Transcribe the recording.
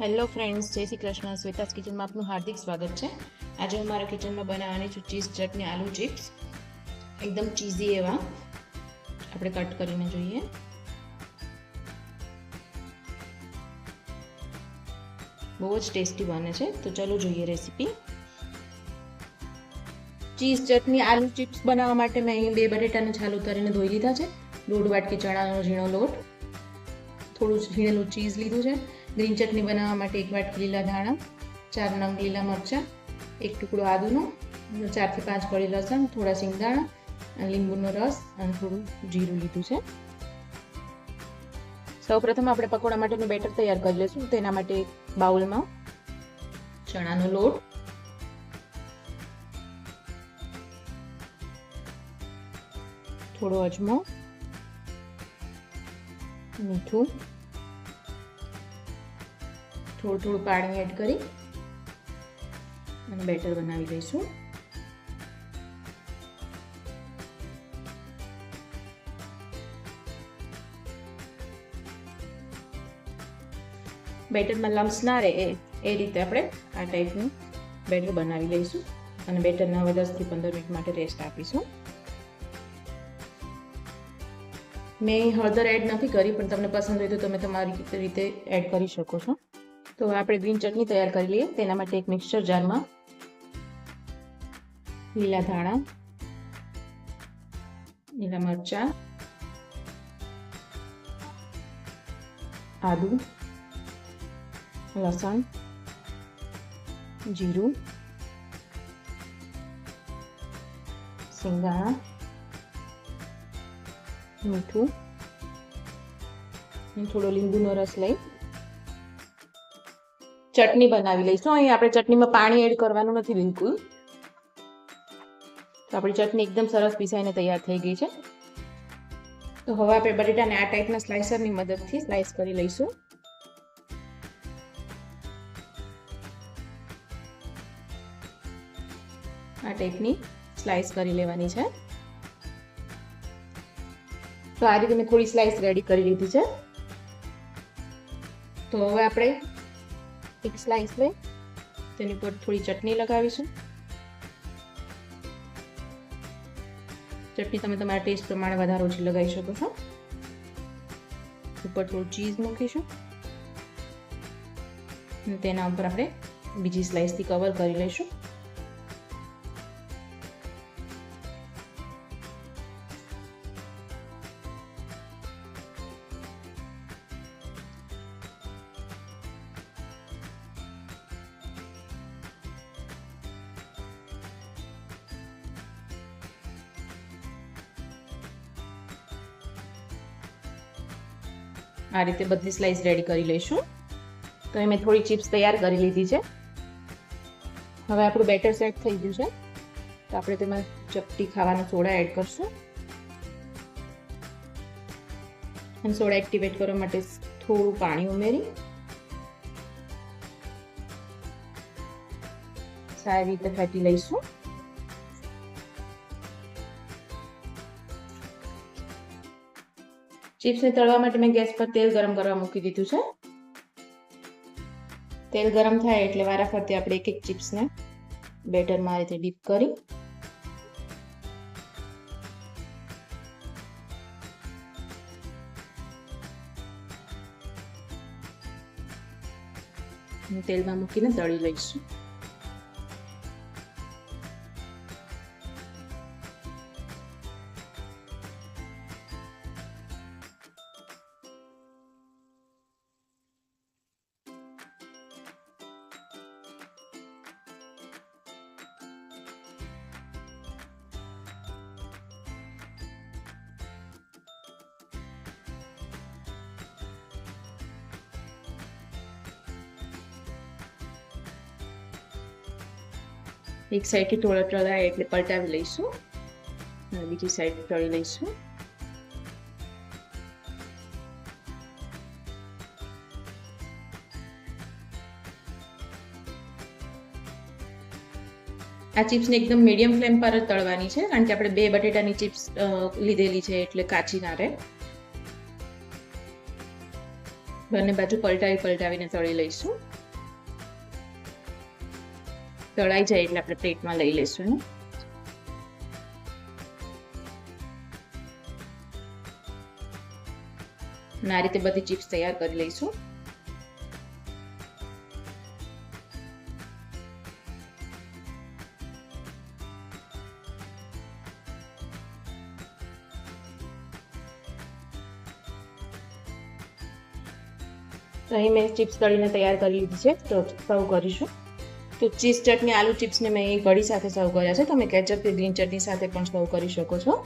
Hello friends, જય શ્રી કૃષ્ણ. શ્વેતાસ કિચનમાં આપનું હાર્દિક સ્વાગત છે. આજે હું મારા કિચનમાં બનાવવાની છું ચીઝ, ચટણી, આલુ ચિપ્સ. એકદમ ચીઝી એવા. આપણે કટ કરીને જોઈએ. બહુ જ ટેસ્ટી બને છે. તો ચલો જોઈએ રેસીપી. ચીઝ, ચટણી, આલુ ચિપ્સ બનાવવા માટે મેં અહીં બે બટેટાને છાલ ઉતારીને ધોઈ લીધા છે. દોઢ વાટકી ચણાનો ઝીણો લોટ. થોડું ઝીણેલું ચીઝ લીધું છે. ગ્રીન ચટણી બનાવવા માટે એક વાટકી લીલા ધાણા, ચાર નંગ લીલા મરચાં, એક ટુકડો આદુનો ચારથી પાંચ કળી લસણ, થોડા સિંગદાણા લીંબુનો રસ, અને થોડું જીરું લીધું છે. સૌપ્રથમ આપણે પકોડા માટેનું બેટર તૈયાર કરી લઈશું તેના માટે બાઉલમાં ચણાનો લોટ, થોડો અજમો, મીઠું થોડું થોડું પાણી એડ કરી અને બેટર બનાવી લઈશું બેટરમાં લમ્સ ના રહે એ એ રીતે આપણે આ ટાઈપનું બેટર બનાવી લઈશું અને બેટરના દસથી પંદર મિનિટ માટે રેસ્ટ આપીશું. મેં હળદર એડ નથી કરી, પણ તમને પસંદ હોય તો તમે તમારી રીતે એડ કરી શકો છો. તો આપણે ગ્રીન ચટણી તૈયાર કરી લઈએ. તેના માટે એક મિક્સર જારમાં લીલા ધાણા, લીલા મરચાં, આદુ, લસણ, જીરું સિંગાણા મીઠું થોડો લીંબુનો રસ લઈ ચટણી બનાવી લઈશું. અહીં આપણે ચટણીમાં પાણી એડ કરવાનું નથી બિલકુલ. તો આપણી ચટણી એકદમ સરસ પીસાઈને તૈયાર થઈ ગઈ છે. તો હવે આપણે બટેટાને આ ટાઈપના સ્લાઇસરની મદદથી સ્લાઇસ કરી લઈશું. આ ટાઈપની સ્લાઇસ કરી લેવાની છે. તો આ રીતે મેં થોડી સ્લાઇસ રેડી કરી લીધી છે. તો હવે આપણે એક સ્લાઇસ લઈ, તેની પર થોડી ચટણી લગાવીશું. ચટણી તમે તમારા ટેસ્ટ પ્રમાણે વધારે ઓછી લગાવી શકો છો. ઉપર થોડું ચીઝ મૂકીશું. તેના ઉપર આપણે બીજી સ્લાઇસથી કવર કરી લઈશું. આ રીતે બધી સ્લાઇસ રેડી કરી લઈશું. તો એ મેં થોડી ચિપ્સ તૈયાર કરી લીધી છે. હવે આપણું બેટર સેટ થઈ ગયું છે. તો આપણે તેમાં ચપટી ખાવાનો સોડા એડ કરશું. અને સોડા એક્ટિવેટ કરવા માટે થોડું પાણી ઉમેરી. સારી રીતે ફેટી લઈશું. ચિપ્સને તળવા માટે મેં ગેસ પર તેલ ગરમ કરવા મૂકી દીધું છે. તેલ ગરમ થાય એટલે વારાફરતી આપણે એક એક ચિપ્સને બેટરમાં રીતે ડીપ કરી. તેલમાં મૂકીને તળી લઈશું. એક સાઈડથી થોડા તળાય એટલે પલટાવી લઈશું. બીજી સાઈડ તળી લઈશું. આ ચિપ્સને એકદમ મીડિયમ ફ્લેમ પર જ તળવાની છે, કારણ કે આપણે બે બટેટાની ચિપ્સ લીધેલી છે એટલે કાચી ના રહે. બંને બાજુ પલટાવી પલટાવીને તળી લઈશું. તળાઈ જાય એટલે આપણે પ્લેટમાં લઈ એને. અને આ રીતે બધી ચિપ્સ તૈયાર કરી લઈશું. અહીં મેં ચિપ્સ તળીને તૈયાર કરી લીધી છે. તો સર્વ કરીશું. તો ચીઝ ચટણી, આલુ ચિપ્સને મેં એ કઢી સાથે સર્વ કર્યા છે. તમે કેચઅપ કે ગ્રીન ચટણી સાથે પણ સર્વ કરી શકો છો.